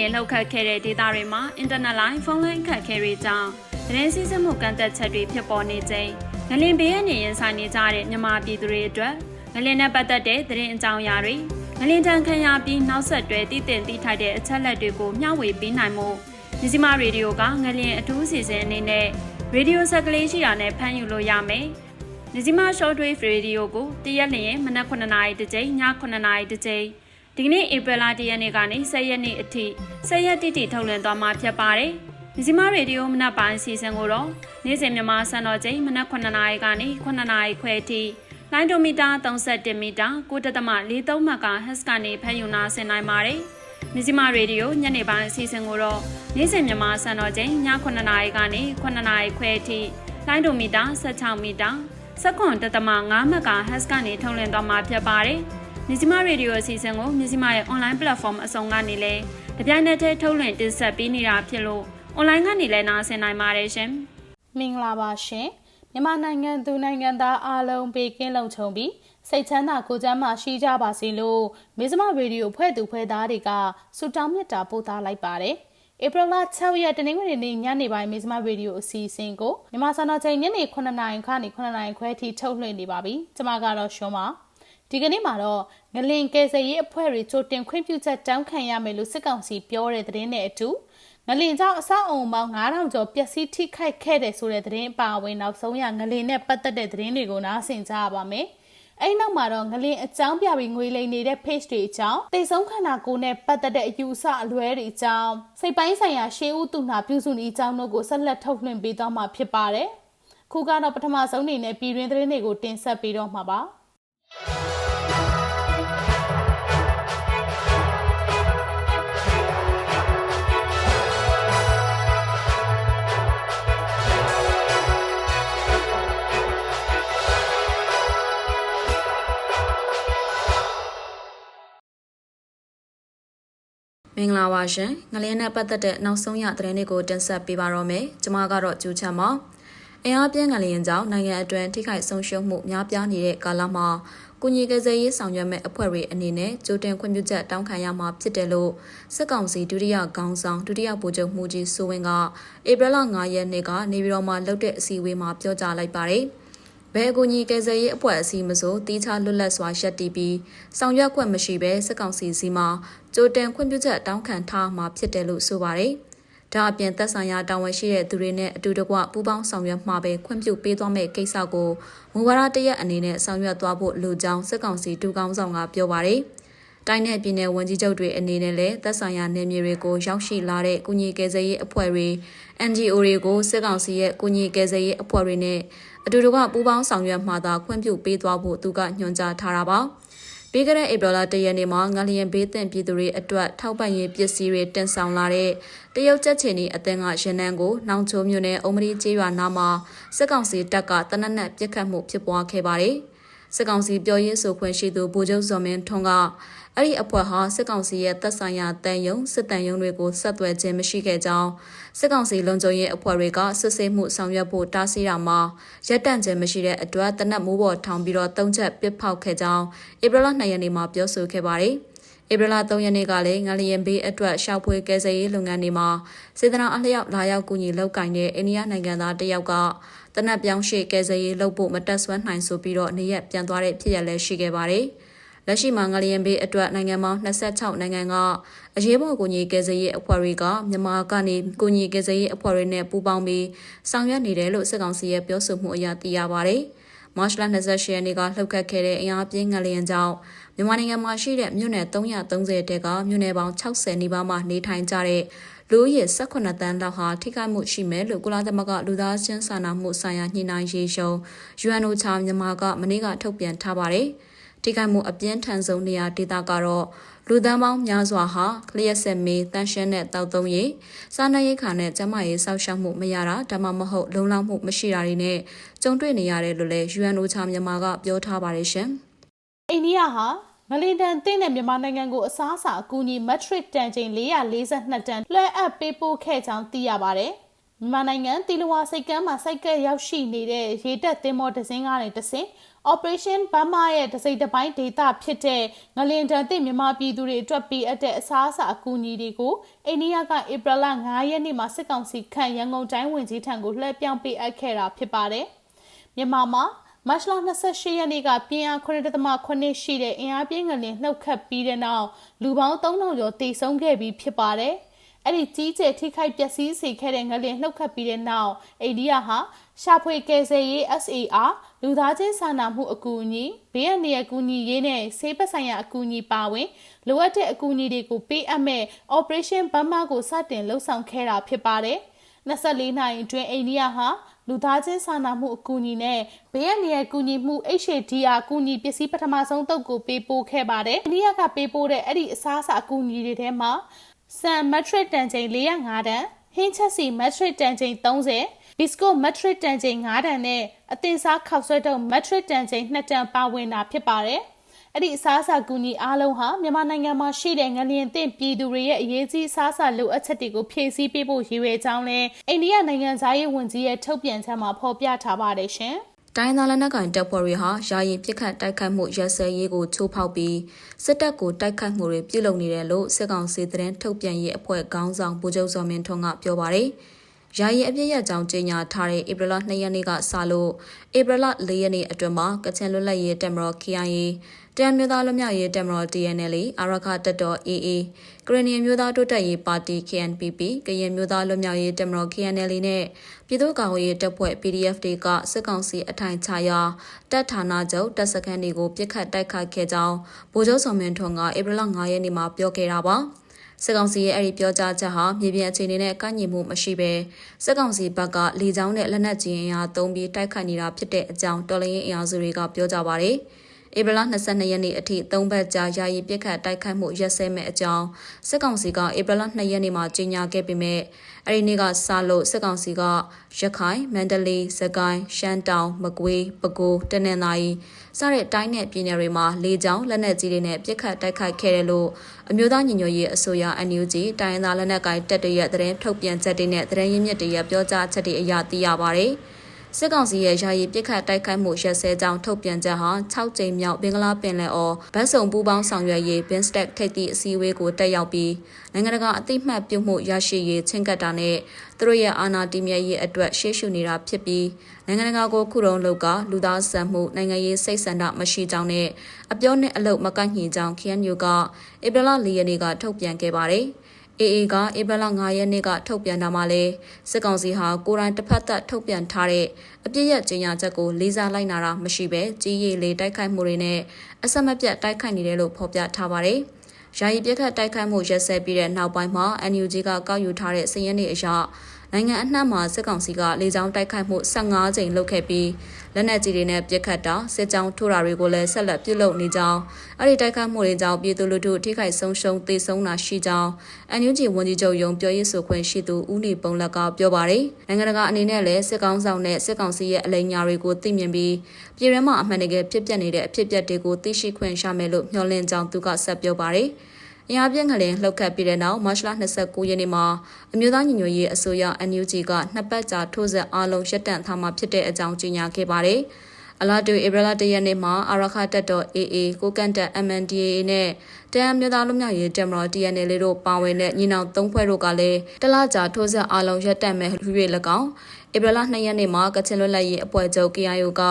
အားပြင်းငလျင်လှုပ်ခတ်ခဲ့တဲ့ဒေသတွေမှာအင်တာနက်လိုင်းဖုန်းလိုင်းအခက်အခဲတွေကြောင့်သတင်းစီးဆင်းမှုကန့်သက်ချက်တွေဖြစ်ပေါ်နေချိန်ငလျင်ဘေးကနေရင်ဆိုင်နေကြတဲ့မြန်မာပြည်သူတွေအတွက်ငလျင်နဲ့ပတ်သက်တဲ့သတင်းအကြောင်းအရာတွေငလျင်တန်ခံရပြီးနောက်ဆက်တွဲတည်တင်တည်ထိုက်တဲ့အချက်လက်တွေကိုမျှဝေပေးနိုင်မှုမြစီမရေဒီယိုကငလျင်အထူးစီစဉ်အနေနဲ့ရေဒီယိုဆက်ကလေးရှိတာနဲ့ဖမ်းယူလို့ရမယ်။မြစီမ short wave radio ကိုတရက်လျင်မနက်9:00နာရီတစ်ကြိမ်ည9:00နာရီတစ်ကြိမ် ဒီကနေ့ဧပြီလ1ရက်နေ့ကနေ10ရက်နေ့အထိ10ရက်တိတိထုတ်လွှင့်သွားမှာဖြစ်ပါတယ်။မြစီမရေဒီယိုမနက်ပိုင်းအစီအစဉ်ကိုတော့နေ့စဉ်မြန်မာစံတော်ချိန်မနက်9:00နာရီကနေ9:00နာရီခွဲအထိလိုင်းဒိုမီတာ31မီတာ9.43မကာဟက်စ်ကနေဖမ်းယူနာဆင်နိုင်ပါတယ်။မြစီမရေဒီယိုညနေပိုင်းအစီအစဉ်ကိုတော့နေ့စဉ်မြန်မာစံတော်ချိန်ည9:00နာရီကနေ9:00နာရီခွဲအထိလိုင်းဒိုမီတာ16မီတာ7.5မကာဟက်စ်ကနေထုတ်လွှင့်သွားမှာဖြစ်ပါတယ်။ မြစီမရေဒီယိုအစီအစဉ်ကိုမြစီမရဲ့ online platform အစုံကနေလည်းတပြိုင်နက်တည်းထုတ်လွှင့်တင်ဆက်ပေးနေတာဖြစ်လို့ online ကနေလည်းနားဆင်နိုင်ပါတယ်ရှင်။မင်္ဂလာပါရှင်မြန်မာနိုင်ငံသူနိုင်ငံသားအားလုံးဘေးကင်းလုံခြုံပြီးစိတ်ချမ်းသာကိုယ်ကျန်းမာရှိကြပါစေလို့မစ္စမရေဒီယိုဖွဲ့သူဖွဲ့သားတွေကဆုတောင်းမေတ္တာပို့သလိုက်ပါတယ်ဧပြီလ6ရက်တနင်္ဂနွေနေ့ညနေပိုင်းမစ္စမရေဒီယိုအစီအစဉ်ကိုမြန်မာစံတော်ချိန်ညနေ9:00နာရီခန့်9:00နာရီခွဲထိထုတ်လွှင့်နေပါပြီကျွန်မကတော့ရှုံးပါ ဒီကနေ့မှာတော့ငလင်ကယ်ဆယ်ရေးအဖွဲ့တွေချိုတင်ခွင့်ပြုချက်တောင်းခံရမယ်လို့စစ်ကောင်စီပြောတဲ့သတင်းနဲ့အတူငလင်ကြောင့်အဆောက်အုံပေါင်း9000ကျော်ပျက်စီးထိခိုက်ခဲ့တယ်ဆိုတဲ့သတင်းအပါအဝင်နောက်ဆုံးရငလင်နဲ့ပတ်သက်တဲ့သတင်းတွေကိုနားဆင်ကြရပါမယ်။အဲ့နောက်မှာတော့ငလင်အကြောင်းပြပြီးငွေလိမ်နေတဲ့ page တွေအကြောင်းတိတ်ဆုံးခန္ဓာကိုယ်နဲ့ပတ်သက်တဲ့အယူအဆအလွဲတွေအကြောင်းစိတ်ပိုင်းဆိုင်ရာရှေးဦးသူနာပြုစုနေအကြောင်းတို့ကိုဆက်လက်ထုတ်လွှင့်ပေးသွားမှာဖြစ်ပါတယ်။ခုကတော့ပထမဆုံးအနေနဲ့ပြည်တွင်းသတင်းတွေကိုတင်ဆက်ပေးတော့မှာပါ။ မင်္ဂလာပါရှင်ငလင်းနဲ့ပတ်သက်တဲ့နောက်ဆုံးရသတင်းတွေကိုတင်ဆက်ပေးပါတော့မယ်ကျွန်မကတော့ကျူချမ်းပါအင်အားပြင်းငလျင်ကြောင့်နိုင်ငံအတွင်းထိခိုက်ဆုံးရှုံးမှုများပြားနေတဲ့ကာလမှာကုညီကစားရေးဆောင်ရွက်မဲ့အဖွဲ့တွေအနေနဲ့ကြိုတင်ခွင့်ပြုချက်တောင်းခံရမှာဖြစ်တယ်လို့စစ်ကောင်စီဒုတိယခေါင်းဆောင်ဒုတိယဗိုလ်ချုပ်မှုကြီးစိုးဝင်းကဧပြီလ9ရက်နေ့ကနေပြည်တော်မှာလုပ်တဲ့အစည်းအဝေးမှာပြောကြားလိုက်ပါတယ်။ဘယ်အကူအညီကယ်ဆယ်ရေးအဖွဲ့အစည်းမဆိုတီးခြားလွတ်လပ်စွာရှက်တီးပြီးဆောင်ရွက်ခွင့်မရှိဘဲစစ်ကောင်စီစီမှာ ကြိုတင်ခွင့်ပြုချက်တောင်းခံထားမှာဖြစ်တယ်လို့ဆိုပါတယ်။ဒါအပြင်သက်ဆိုင်ရာတာဝန်ရှိတဲ့သူတွေနဲ့အတူတကွပူးပေါင်းဆောင်ရွက်မှာပဲခွင့်ပြုပေးသွားမယ့်ကိစ္စကိုမူဝါဒတရက်အနေနဲ့ဆောင်ရွက်သွားဖို့လိုကြောင်းစစ်ကောင်စီဒူကောင်းဆောင်ကပြောပါတယ်။တိုင်းနယ်ပြည်နယ်ဝန်ကြီးချုပ်တွေအနေနဲ့လည်းသက်ဆိုင်ရာနယ်မြေတွေကိုရောက်ရှိလာတဲ့ကုညီကယ်ဆယ်ရေးအဖွဲ့တွေ NGO တွေကိုစစ်ကောင်စီရဲ့ကုညီကယ်ဆယ်ရေးအဖွဲ့တွေနဲ့အတူတကွပူးပေါင်းဆောင်ရွက်မှသာခွင့်ပြုပေးသွားဖို့သူကညွှန်ကြားထားတာပါ။ ပြီးခဲ့တဲ့ဧပြီလ၁ရက်နေ့မှာငလျင်ဘေးသင့်ပြည်သူတွေအတွက်ထောက်ပံ့ရေးပစ္စည်းတွေတင်ဆောင်လာတဲ့တရုတ်ချက်ချီနီအသင်းကရန်နန်းကိုနောင်ချိုမြို့နယ်အုံမရီကျေးရွာနားမှာစစ်ကောင်စီတပ်ကတနက်နက်ပစ်ခတ်မှုဖြစ်ပွားခဲ့ပါတယ်။စစ်ကောင်စီပြောရေးဆိုခွင့်ရှိသူဗိုလ်ချုပ်ဇော်မင်းထွန်းက အဲ့ဒီအဖွဲ့ဟာစစ်ကောင်စီရဲ့တပ်ဆိုင်ရာတန်ယုံစစ်တန်ယုံတွေကိုဆက်သွယ်ခြင်းမရှိခဲ့ကြောင်းစစ်ကောင်စီလုံခြုံရေးအဖွဲ့တွေကစစ်ဆေးမှုဆောင်ရွက်ဖို့တားဆီးတာမှာရက်တန့်ခြင်းမရှိတဲ့အတွက်တနက်မိုးပေါ်ထောင်ပြီးတော့တုံးချက်ပစ်ဖောက်ခဲ့ကြောင်းဧပြီလ2ရက်နေ့မှာပြောဆိုခဲ့ပါတယ်ဧပြီလ3ရက်နေ့ကလည်းငလျင်ဘေးအတွက်ရှောက်ဖွေကယ်ဆယ်ရေးလုပ်ငန်းတွေမှာစေတနာအလျောက်လာရောက်ကူညီလုပ်ကင်တဲ့အိန္ဒိယနိုင်ငံသားတယောက်ကတနက်ပြောင်းရှိကယ်ဆယ်ရေးလုပ်ဖို့မတက်ဆွမ်းနိုင်ဆိုပြီးတော့နေရက်ပြန်သွားတဲ့ဖြစ်ရလဲရှိခဲ့ပါတယ်။ လက်ရှိမှာငလျင်ဘေးအတွက်နိုင်ငံပေါင်း26နိုင်ငံကအရေးပေါ်ကူညီကယ်ဆယ်ရေးအဖွဲ့တွေကမြန်မာကနေကူညီကယ်ဆယ်ရေးအဖွဲ့တွေနဲ့ပူးပေါင်းပြီးဆောင်ရွက်နေတယ်လို့စစ်ကောင်စီရဲ့ပြောဆိုမှုအရသိရပါတယ်။မတ်လ28ရက်နေ့ကလှုပ်ခတ်ခဲ့တဲ့အင်အားပြင်းငလျင်ကြောင့်မြန်မာနိုင်ငံမှာရှိတဲ့မြို့နယ်330တဲကမြို့နယ်ပေါင်း60နီးပါးမှာနေထိုင်ကြတဲ့လူဦးရေ18တန်းလောက်ဟာထိခိုက်မှုရှိမယ်လို့ကုလသမဂ္ဂလူသားချင်းစာနာမှုဆိုင်ရာညှိနှိုင်းရေးရှုံ UNO ချာမြန်မာကမနေ့ကထုတ်ပြန်ထားပါတယ်။ ထိခိုက်မှုအပြင်းထန်ဆုံးနေရာဒေသကတော့လူသန်းပေါင်းများစွာဟာလျှက်ဆက်မေးတန်ရှင်းတဲ့တောက်သုံးရေးစားနပ်ရိက္ခာနဲ့ကျန်းမာရေးစောင့်ရှောက်မှုမရတာဒါမှမဟုတ်လုံလောက်မှုမရှိတာတွေနဲ့ကြုံတွေ့နေရတယ်လို့လည်း UNO ချမြန်မာကပြောထားပါတယ်ရှင်။အိန္ဒိယဟာမလင်တန်တင်းတဲ့မြန်မာနိုင်ငံကိုအစားအစာအကူအညီမက်ထရစ်တန်ချိန်442တန်လွှဲအပ်ပေးပို့ခဲ့ကြောင်းသိရပါတယ်။မြန်မာနိုင်ငံတီလဝါစိတ်ကမ်းမှာစိုက်ကက်ရောက်ရှိနေတဲ့ရေတပ်သင်္ဘောတစ်စင်းကနေတဆင့် Operation Burma ရဲ့တစိမ့်တစ်ပိုင်းဒေသဖြစ်တဲ့ငလင်တန်တဲ့မြန်မာပြည်သူတွေအတွက်ပေးအပ်တဲ့အစားအစာအကူအညီတွေကိုအိန္ဒိယကဧပြီလ9ရက်နေ့မှာစစ်ကောင်စီခန့်ရန်ကုန်တိုင်းဝန်ကြီးထံကိုလှည့်ပြောင်းပေးအပ်ခဲ့တာဖြစ်ပါတယ်။မြန်မာမှာမတ်လ28ရက်နေ့ကပြင်းအား9.8ရှိတဲ့အင်အားပြင်းငလင်နှုတ်ခတ်ပြီးတဲ့နောက်လူပေါင်း3000ကျော်တေဆုံးခဲ့ပြီးဖြစ်ပါတယ်။ အဲ့ဒီကြီးကျယ်ထိခိုက်ပျက်စီးစေခဲ့တဲ့ငလျင်နှုတ်ခတ်ပြီးတဲ့နောက်အိန္ဒိယဟာရှာဖွေကယ်ဆယ်ရေး SAR လူသားချင်းစာနာမှုအကူအညီဘေးအန္တရာယ်ကူညီရေးနဲ့ဆေးပဆိုင်ရာအကူအညီပါဝင်လိုအပ်တဲ့အကူအညီတွေကိုပေးအပ်မဲ့ Operation Burma ကိုစတင်လှုပ်ဆောင်ခဲ့တာဖြစ်ပါတယ်24နိုင်အတွင်းအိန္ဒိယဟာလူသားချင်းစာနာမှုအကူအညီနဲ့ဘေးအန္တရာယ်ကူညီမှု HDR ကူညီပစ္စည်းပထမဆုံးတုပ်ကိုပေးပို့ခဲ့ပါတယ်။အိန္ဒိယကပေးပို့တဲ့အဲ့ဒီအစားအစာအကူအညီတွေထဲမှာ ဆန်မက်ထရစ်တန်ချိန်405တန်ဟင်းချက်စီမက်ထရစ်တန်ချိန်30ဘစ်ကိုမက်ထရစ်တန်ချိန်9တန်နဲ့အသင်စားခောက်ဆွဲတုံမက်ထရစ်တန်ချိန်2တန်ပါဝင်တာဖြစ်ပါတယ်အဲ့ဒီအစားအစာကူညီအားလုံးဟာမြန်မာနိုင်ငံမှာရှိတဲ့ငလျင်သင့်ပြည်သူတွေရဲ့အရေးကြီးအစားအစာလိုအပ်ချက်တွေကိုဖြည့်ဆည်းပေးဖို့ရည်ရွယ်ကြောင်းလဲအိန္ဒိယနိုင်ငံသားရေးဝန်ကြီးရဲ့ထုတ်ပြန်ချက်မှာဖော်ပြထားပါတယ်ရှင်။ တိုင်းသားလက်နက်ကိုင်တပ်ဖွဲ့တွေဟာယာယီပစ်ခတ်တိုက်ခိုက်မှုရက်စဲရေးကိုချိုးဖောက်ပြီးစစ်တပ်ကိုတိုက်ခိုက်မှုတွေပြုလုပ်နေတယ်လို့စစ်ကောင်စီသတင်းထုတ်ပြန်ရေးအဖွဲ့ခေါင်းဆောင်ဗိုလ်ချုပ်စောမင်းထွန်းကပြောပါတယ်။ယာယီအပြည့်ရကြောင်းကြေညာထားတဲ့ဧပြီလ2ရက်နေ့ကစလို့ဧပြီလ4ရက်နေ့အတွင်းမှာကချင်လွတ်လပ်ရေးတပ်မတော် KIA တန်မျိုးသားလွတ်မြောက်ရေးတပ်မတော် TNL အာရခတပ်တော် AA ကရနီမျိုးသားတိုးတက်ရေးပါတီ KNPP ကရင်မျိုးသားလွတ်မြောက်ရေးတပ်မတော် KNL နဲ့ပြည်သူ့ကောင်ရေးတပ်ဖွဲ့ PDF တွေကစစ်ကောင်စီအထိုင်ချရာတပ်ဌာနချုပ်တပ်စခန်းတွေကိုပြစ်ခတ်တိုက်ခိုက်ခဲ့ကြောင်းဗိုလ်ချုပ်စောမင်းထွန်းကဧပြီလ9ရက်နေ့မှာပြောခဲ့တာပါစစ်ကောင်စီရဲ့အဲ့ဒီပြောကြားချက်ဟာမြေပြင်အခြေအနေနဲ့ကန့်ညီမှုမရှိဘဲစစ်ကောင်စီဘက်ကလေကြောင်းနဲ့လက်နက်ကြီးအင်အားသုံးပြီးတိုက်ခိုက်နေတာဖြစ်တဲ့အကြောင်းတော်လှန်ရေးအင်အားစုတွေကပြောကြပါဗျ။ ဧပြီလ22ရက်နေ့အထိ၃ဘက်ကြာယာယီပြစ်ခတ်တိုက်ခိုက်မှုရက်စဲမဲ့အကြောင်းစစ်ကောင်စီကဧပြီလ2ရက်နေ့မှာကြေညာခဲ့ပေမဲ့အဲ့ဒီနေ့ကစလို့စစ်ကောင်စီကရခိုင်မန္တလေးစကိုင်းရှမ်းတောင်မကွေးပဲခူးတနင်္သာရီစတဲ့တိုင်းနယ်ပြည်နယ်တွေမှာလေကြောင်းလက်နက်ကြီးတွေနဲ့ပြစ်ခတ်တိုက်ခိုက်ခဲ့တယ်လို့အမျိုးသားညီညွတ်ရေးအစိုးရ NUG တိုင်းရင်းသားလက်နက်ကိုင်တပ်တွေရဲ့သတင်းထုတ်ပြန်ချက်တွေနဲ့သတင်းရင်းမြစ်တွေရဲ့ပြောကြားချက်တွေအရသိရပါဗျ။ စစ်ကောင်စီရဲ့ယာယီပစ်ခတ်တိုက်ခိုက်မှုရက်စဲကြောင်းထုတ်ပြန်ချက်ဟာ6ကြိမ်မြောက်ဘင်္ဂလားပင်လယ်အော်ဗတ်စုံပူးပေါင်းဆောင်ရွက်ရေး BIMSTEC ထိပ်သီးအစည်းအဝေးကိုတက်ရောက်ပြီးနိုင်ငံတကာအသိမှတ်ပြုမှုရရှိရေးချင်းကပ်တာနဲ့သူတို့ရဲ့အာဏာတည်မြဲရေးအတွက်ရှေ့ရှုနေတာဖြစ်ပြီးနိုင်ငံတကာကိုခုတုံးလောက်ကလူသားဆန်မှုနိုင်ငံရေးစိတ်ဆန္ဒမရှိကြောင်းနဲ့အပြောနဲ့အလုတ်မကန့်ညှိကြောင်း KNU ကဧပြီလ၄ရက်နေ့ကထုတ်ပြန်ခဲ့ပါတယ်။ AA ကဧပြီလ9ရက်နေ့ကထုတ်ပြန်တာမှာလဲစစ်ကောင်စီဟာကိုရိုင်းတစ်ဖက်သက်ထုတ်ပြန်ထားတဲ့အပြစ်ရကြေညာချက်ကိုလေးစားလိုက်နာတာမရှိဘဲကြီးရည်လေးတိုက်ခိုက်မှုတွေနဲ့အဆက်မပြတ်တိုက်ခိုက်နေတယ်လို့ဖော်ပြထားပါတယ်။ယာယီပြစ်ခတ်တိုက်ခိုက်မှုရက်စဲပြီးတဲ့နောက်ပိုင်းမှာ NUG ကကောက်ယူထားတဲ့စည်ရင်းတွေအရနိုင်ငံအနှံ့မှာစစ်ကောင်စီကလေကြောင်းတိုက်ခိုက်မှု15ကြိမ်လုပ်ခဲ့ပြီး လက်နက်ကြီးတွေနဲ့ပစ်ခတ်တာစစ်ကြောင်းထိုးတာတွေကိုလည်းဆက်လက်ပြုလုပ်နေကြောင်းအဲ့ဒီတိုက်ခိုက်မှုတွေကြောင့်ပြည်သူလူထုထိခိုက်ဆုံးရှုံးသေဆုံးတာရှိကြောင်းအန်ယူဂျီဝန်ကြီးချုပ်ယုံပြောရေးဆိုခွင့်ရှိသူဦးနေပုံလက်ကပြောပါတယ်နိုင်ငံတကာအနေနဲ့လည်းစစ်ကောင်ဆောင်နဲ့စစ်ကောင်စီရဲ့အလိမ်ညာတွေကိုသိမြင်ပြီးပြည်ရင်းမှာအမှန်တကယ်ဖြစ်ပျက်နေတဲ့အဖြစ်အပျက်တွေကိုသိရှိခွင့်ရမယ်လို့မျှော်လင့်ကြောင်းသူကဆက်ပြောပါတယ် အင်အားပြင်းကလေးလှုပ်ခတ်ပြီးတဲ့နောက်မတ်လ29ရက်နေ့မှာအမျိုးသားညီညွတ်ရေးအစိုးရ NUG ကနှစ်ပတ်ကြာထိုးစစ်အားလုံးရပ်တန့်ထားမှာဖြစ်တဲ့အကြောင်းကြေညာခဲ့ပါတယ်။အလားတူဧပြီလ၁ရက်နေ့မှာအာရခတက်တော် AA ကိုကန်တက် MNDAA နဲ့တန်မျိုးသားလူမျိုးရေးတက်မတော် TNL တို့ပါဝင်တဲ့ညီနောင်သုံးဖွဲ့တို့ကလည်းတလကြာထိုးစစ်အားလုံးရပ်တန့်မဲ့ရွေ၎င်း ဧပြီလ2ရက်နေ့မှာကချင်လွတ်လပ်ရေးအဖွဲ့ချုပ် KIO က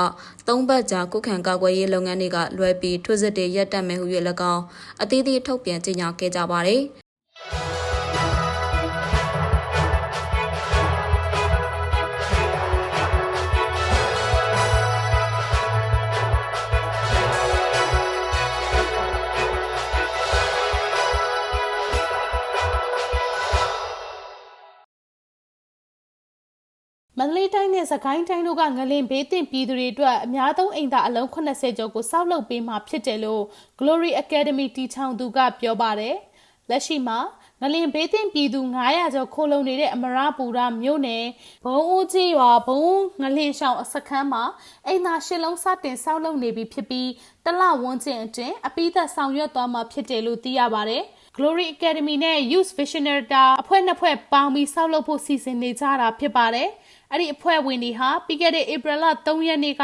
သုံးပတ်ကြာကုခံကာကွယ်ရေးလုပ်ငန်းတွေကလွှဲပြီးထွေစစ်တွေရပ်တန့်မယ်ဟု၍၎င်းအသီးသီးထုတ်ပြန်ကြေညာခဲ့ကြပါတယ်။ မန္တလေးတိုင်းနဲ့စကိုင်းတိုင်းတို့ကငလင်ဘေးသင့်ပြည်သူတွေအတွက်အများဆုံးအိမ်သာအလုံး80ကျော်ကိုစောက်လုပ်ပေးမှာဖြစ်တယ်လို့ Glory Academy တီချောင်သူကပြောပါတယ်။လက်ရှိမှာငလင်ဘေးသင့်ပြည်သူ900ကျော်ခိုလုံနေတဲ့အမရပူရမြို့နယ်ဘုံဦးကြီးရွာဘုံငလင်ဆောင်အစခန်းမှာအိမ်သာရှစ်လုံးစတင်စောက်လုပ်နေပြီဖြစ်ပြီးတလဝန်းကျင်အတွင်းအပိသက်ဆောင်ရွက်သွားမှာဖြစ်တယ်လို့သိရပါတယ်။ Glory Academy နဲ့ Youth Visionary အဖွဲ့နှစ်ဖွဲ့ပေါင်းပြီးဆောက်လုပ်ဖို့စီစဉ်နေကြတာဖြစ်ပါတယ်။ အဲ့ဒီအဖွဲ့ဝင်တွေဟာပြီးခဲ့တဲ့ April လ3ရက်နေ့က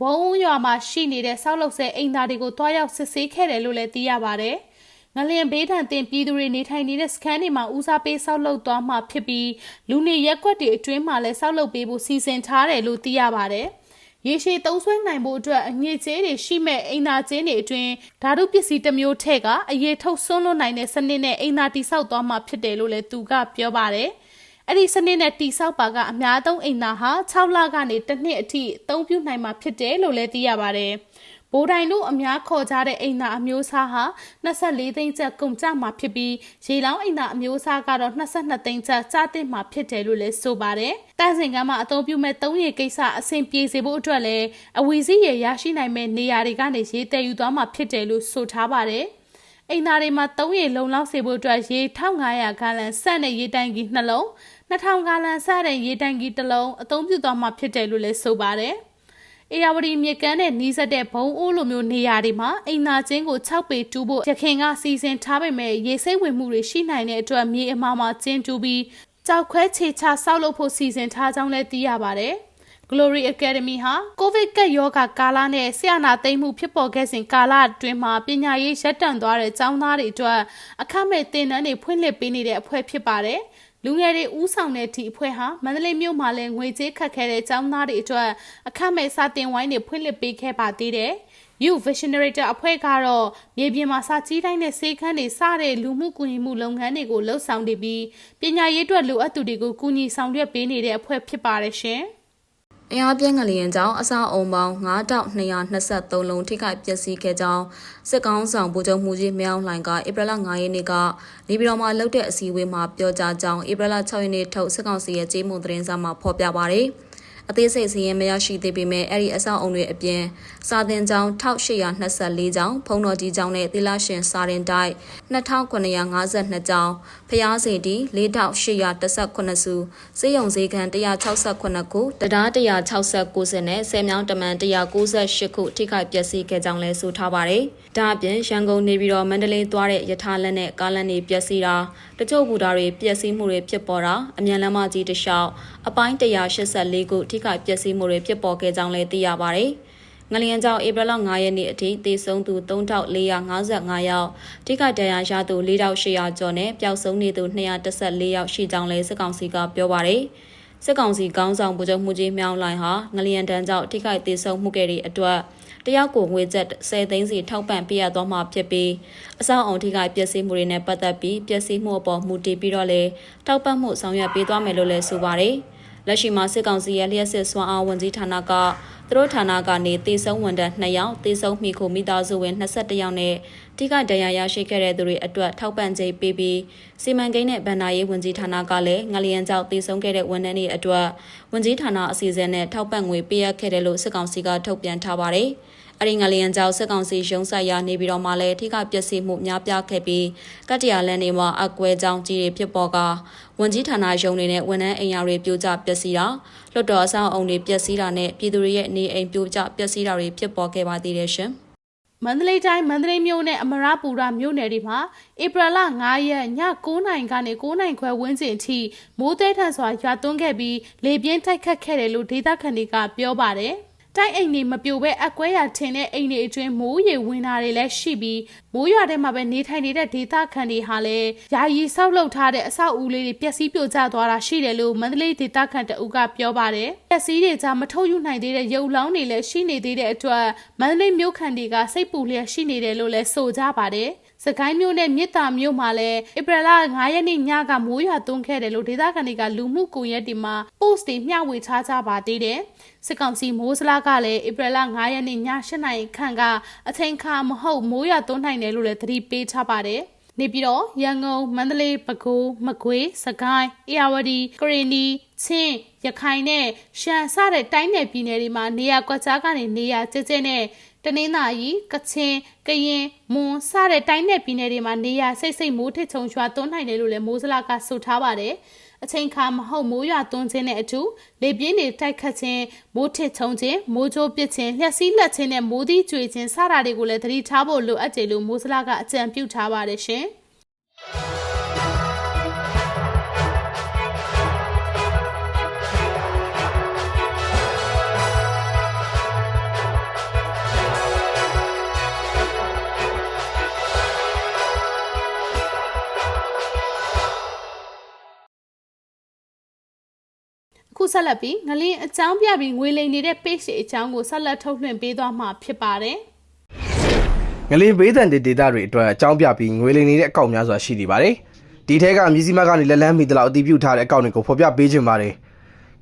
ဘုံရွာမှာရှိနေတဲ့ဆောက်လုပ်ဆဲအိမ်သားတွေကိုတွားရောက်စစ်ဆေးခဲ့တယ်လို့လည်းသိရပါတယ်။ငလျင်ဘေးဒဏ်တင်ပြည်သူတွေနေထိုင်နေတဲ့စခန်းတွေမှာဦးစားပေးဆောက်လုပ်သွားမှာဖြစ်ပြီးလူနေရက်ကွက်တွေအတွင်းမှာလည်းဆောက်လုပ်ပေးဖို့စီစဉ်ထားတယ်လို့သိရပါတယ်။ရေရှည်သုံးဆွဲနိုင်ဖို့အတွက်အငွေကြေးတွေရှိမဲ့အိမ်သာကျင်းတွေအတွင်းဓာတုပစ္စည်းတစ်မျိုးထည့်ကအရေထုတ်ဆွန်းလွတ်နိုင်တဲ့စနစ်နဲ့အိမ်သာတိဆောက်သွားမှာဖြစ်တယ်လို့လည်းသူကပြောပါတယ်။ အဲ့ဒီစနစ်နဲ့တိဆောက်ပါကအများဆုံးအိမ်သာဟာ6လကနေတစ်နှစ်အထိအသုံးပြုနိုင်မှာဖြစ်တယ်လို့လည်းသိရပါတယ်။ဘိုးတိုင်တို့အများခေါ်ကြတဲ့အိမ်သာအမျိုးအစားဟာ24သိန်းကျပ်ကုန်ကျမှာဖြစ်ပြီးရေလောင်းအိမ်သာအမျိုးအစားကတော့22သိန်းကျပ်ကျတင်မှာဖြစ်တယ်လို့လည်းဆိုပါတယ်။တန့်စင်ကမ်းမှာအသုံးပြုမဲ့၃ရေကိစ္စအဆင်ပြေစေဖို့အတွက်လည်းအဝီစီးရေရရှိနိုင်မဲ့နေရာတွေကနေရေတည်ယူသွားမှာဖြစ်တယ်လို့ဆိုထားပါတယ်။အိမ်သားတွေမှာ3ရေလုံလောက်စေဖို့အတွက်ရေ1500ဂါလန်ဆက်တဲ့ရေတိုင်ကြီးနှလုံး 2000ဂါလန်ဆက်တဲ့ရေတိုင်ကြီးတစ်လုံးအသုံးပြုသွားမှာဖြစ်တယ်လို့လည်းဆိုပါတယ်။အေယာဝတီမြေကမ်းနဲ့နီးစပ်တဲ့ဘုံအိုးလိုမျိုးနေရာတွေမှာအိမ်သာချင်းကို6ပေတူးဖို့ရခင်ကစီစဉ်ထားပေမဲ့ရေစိမ့်ဝင်မှုတွေရှိနိုင်တဲ့အတွက်မြေအမားမှာကျင်းတူးပြီးကြောက်ခွဲခြေချဆောက်လုပ်ဖို့စီစဉ်ထားကြောင်းလည်းသိရပါတယ်။ Glory Academy ဟာကိုဗစ်ကပ်ရောဂါကာလနဲ့ဆရာနာသိမ်းမှုဖြစ်ပေါ်ခဲ့စဉ်ကာလအတွင်းမှာပညာရေးရပ်တန့်သွားတဲ့ကျောင်းသားတွေအတွက်အခမဲ့သင်တန်းတွေဖွင့်လှစ်ပေးနေတဲ့အဖွဲ့ဖြစ်ပါတယ်။ လူငယ်တွေဥဆောင်တဲ့ဒီအဖွဲ့ဟာမန္တလေးမြို့မှာလည်းငွေကြေးခတ်ခဲတဲ့ကျောင်းသားတွေအတွက်အခမဲ့စာတင်ဝိုင်းတွေဖွင့်လှစ်ပေးခဲ့ပါသေးတယ်။ You Visionary အဖွဲ့ကတော့မြေပြင်မှာစာကြီးတိုင်းနဲ့စေခန်းတွေစတဲ့လူမှုကူညီမှုလုပ်ငန်းတွေကိုလှုပ်ဆောင်နေပြီးပညာရေးအတွက်လိုအပ်သူတွေကိုကူညီဆောင်ရွက်ပေးနေတဲ့အဖွဲ့ဖြစ်ပါတယ်ရှင်။ အင်အားပြင်းငလျင်ကြောင့်အဆောက်အုံပေါင်း9223လုံးထိခိုက်ပျက်စီးခဲ့ကြောင်းစစ်ကောင်းဆောင်ဗိုလ်ချုပ်မှုကြီးမြောင်းလှိုင်ကဧပြီလ9ရက်နေ့ကနေပြည်တော်မှာလုပ်တဲ့အစည်းအဝေးမှာပြောကြားကြောင်းဧပြီလ6ရက်နေ့ထုတ်စစ်ကောင်စီရဲ့ကြေးမုံသတင်းစာမှာဖော်ပြပါရယ်။အသေးစိတ်စီရင်မရရှိသေးပေမဲ့အဲ့ဒီအဆောက်အုံတွေအပြင်စာသင်ကျောင်း1824ကျောင်းဖုံတော်ကြီးကျောင်းနဲ့သီလရှင်စာရင်တိုက်2952ကျောင်း ဖျားစီတီ4818စုစေယုံဈေးခန်း168ခုတရား169စနဲ့ဆယ်မြောင်းတမန်198ခုထိခိုက်ပျက်စီးခဲ့ကြောင်းလည်းဆိုထားပါတယ်။ဒါအပြင်ရန်ကုန်နေပြီးတော့မန္တလေးသွားတဲ့ရထားလက်နဲ့ကားလမ်းတွေပျက်စီးတာတချို့ဘူတာတွေပျက်စီးမှုတွေဖြစ်ပေါ်တာအမြန်လမ်းမကြီးတစ်လျှောက်အပိုင်း184ခုထိခိုက်ပျက်စီးမှုတွေဖြစ်ပေါ်ခဲ့ကြောင်းလည်းသိရပါတယ်။ ငလျင်ကြောင့်ဧပြီလ9ရက်နေ့အထိသေဆုံးသူ3455ယောက်ထိခိုက်ဒဏ်ရာရသူ4800ကျော်နဲ့ပျောက်ဆုံးနေသူ214ယောက်ရှိကြောင်းလည်းစစ်ကောင်စီကပြောပါတယ်။စစ်ကောင်စီကောင်းဆောင်ဗိုလ်ချုပ်မှုကြီးမြောင်းလိုင်ဟာငလျင်တန်းကြောင့်ထိခိုက်သေဆုံးမှုခဲ့တဲ့အတွက်တယောက်ကိုငွေကျပ်10သိန်းစီထောက်ပံ့ပေးရသွားမှာဖြစ်ပြီးအဆောက်အုံထိခိုက်ပျက်စီးမှုတွေနဲ့ပတ်သက်ပြီးပျက်စီးမှုအပေါ်မူတည်ပြီးတော့လည်းထောက်ပံ့မှုဆောင်ရွက်ပေးသွားမယ်လို့လည်းဆိုပါတယ်။ လက်ရှိမှာစစ်ကောင်စီရဲ့လျှက်စစ်စွမ်းအားဝန်ကြီးဌာနကသူတို့ဌာနကနေတေဆုံးဝန်ထမ်း2ယောက်တေဆုံးမိခိုမိသားစုဝင်22ယောက်နဲ့ထိခိုက်ဒဏ်ရာရရှိခဲ့တဲ့သူတွေအတွက်ထောက်ပံ့ကြေးပေးပြီးစီမံကိန်းနဲ့ဗန်နာရေးဝန်ကြီးဌာနကလည်းငလျင်ကြောင့်တေဆုံးခဲ့တဲ့ဝန်ထမ်းတွေအတွက်ဝန်ကြီးဌာနအစီအစဉ်နဲ့ထောက်ပံ့ငွေပေးအပ်ခဲ့တယ်လို့စစ်ကောင်စီကထုတ်ပြန်ထားပါတယ်။အရင်ငလျင်ကြောင့်စစ်ကောင်စီရုံးဆိုင်ရာနေပြီးတော့မှလည်းထိခိုက်ပျက်စီးမှုများပြားခဲ့ပြီးကတ္တရာလန်နေမှာအကွဲကြောင်းကြီးတွေဖြစ်ပေါ်က ဝန်ကြီးဌာနရုံးတွေနဲ့ဝန်ထမ်းအိမ်ယာတွေပြိုကျပျက်စီးတာလွတ်တော်အဆောင်အုံတွေပျက်စီးတာနဲ့ပြည်သူတွေရဲ့နေအိမ်ပြိုကျပျက်စီးတာတွေဖြစ်ပေါ်ခဲ့ပါသေးတယ်ရှင်မန္တလေးတိုင်းမန္တလေးမြို့နဲ့အမရပူရမြို့နယ်တွေမှာဧပြီလ9ရက်ည9နိုင်ကနေ9နိုင်ခွဲဝန်းကျင်အထိမိုးသေးထန်စွာရွာသွန်းခဲ့ပြီးလေပြင်းတိုက်ခတ်ခဲ့တယ်လို့ဒေသခံတွေကပြောပါတယ်။ တိုက်အိမ်တွေမပြိုဘဲအကွဲရထင်တဲ့အိမ်တွေအတွင်းမိုးရေဝင်တာတွေလည်းရှိပြီးမိုးရွာထဲမှာပဲနေထိုင်နေတဲ့ဒေသခံတွေဟာလည်းယာယီဆောက်လုပ်ထားတဲ့အဆောက်အဦလေးတွေပျက်စီးပြိုကျသွားတာရှိတယ်လို့မန္တလေးဒေသခံတအုပ်ကပြောပါတယ်။ပျက်စီးတွေကြားမထုတ်ယူနိုင်သေးတဲ့ရုပ်လောင်းတွေလည်းရှိနေသေးတဲ့အတွက်မန္တလေးမြို့ခံတွေကစိတ်ပူလျက်ရှိနေတယ်လို့လည်းဆိုကြပါတယ်။ စကိုင်းမြို့နဲ့မြစ်တာမြို့မှာလည်းဧပြီလ9ရက်နေ့ညကမိုးရွာသွန်းခဲ့တယ်လို့ဒေသခံတွေကလူမှုကွန်ရက်တွေမှာ post တွေမျှဝေထားကြပါသေးတယ်။စစ်ကောင်စီမိုးစလားကလည်းဧပြီလ9ရက်နေ့ည8နာရီခန့်ကအချိန်ခါမဟုတ်မိုးရွာသွန်းနိုင်တယ်လို့လည်းသတိပေးထားပါတယ်။နေပြီးတော့ရန်ကုန်မန္တလေးပဲခူးမကွေးစကိုင်းအေရဝတီကရင်နီချင်းရခိုင်နဲ့ရှမ်းစတဲ့တိုင်းနယ်ပြည်နယ်တွေမှာနေရာကွက်ကြားကနေနေရာကျကျနဲ့ တနင်္သာရီကချင်ကရင်မွန်စတဲ့တိုင်းနယ်ပြည်နယ်တွေမှာနေရာစိတ်စိတ်မိုးထစ်ချုံရွာသွန်းနိုင်တယ်လို့လည်းမိုးစလာကဆိုထားပါတယ်အချိန်ခါမဟုတ်မိုးရွာသွန်းခြင်းနဲ့အတူလေပြင်းတွေတိုက်ခတ်ခြင်းမိုးထစ်ချုံခြင်းမိုးကြိုးပစ်ခြင်းလျှက်စီးလက်ခြင်းနဲ့မိုးသီးကျွေခြင်းစတာတွေကိုလည်းသတိထားဖို့လိုအပ်တယ်လို့မိုးစလာကအကြံပြုထားပါတယ်ရှင် ဆက်လက်ပြီးငလင်းအကြောင်းပြပြီးငွေလိမ်နေတဲ့ page တွေအကြောင်းကိုဆက်လက်ထုတ်လွှင့်ပေးသွားမှာဖြစ်ပါတယ်။ငလင်ဘေးတန်ဒေတာတွေအတွက်အကြောင်းပြပြီးငွေလိမ်နေတဲ့အကောင့်များစွာရှိနေပါတယ်။ဒီထဲကမြစည်းမကနေလက်လန်းမီတလောက်အတည်ပြုထားတဲ့အကောင့်တွေကိုဖော်ပြပေးခြင်းပါတယ်။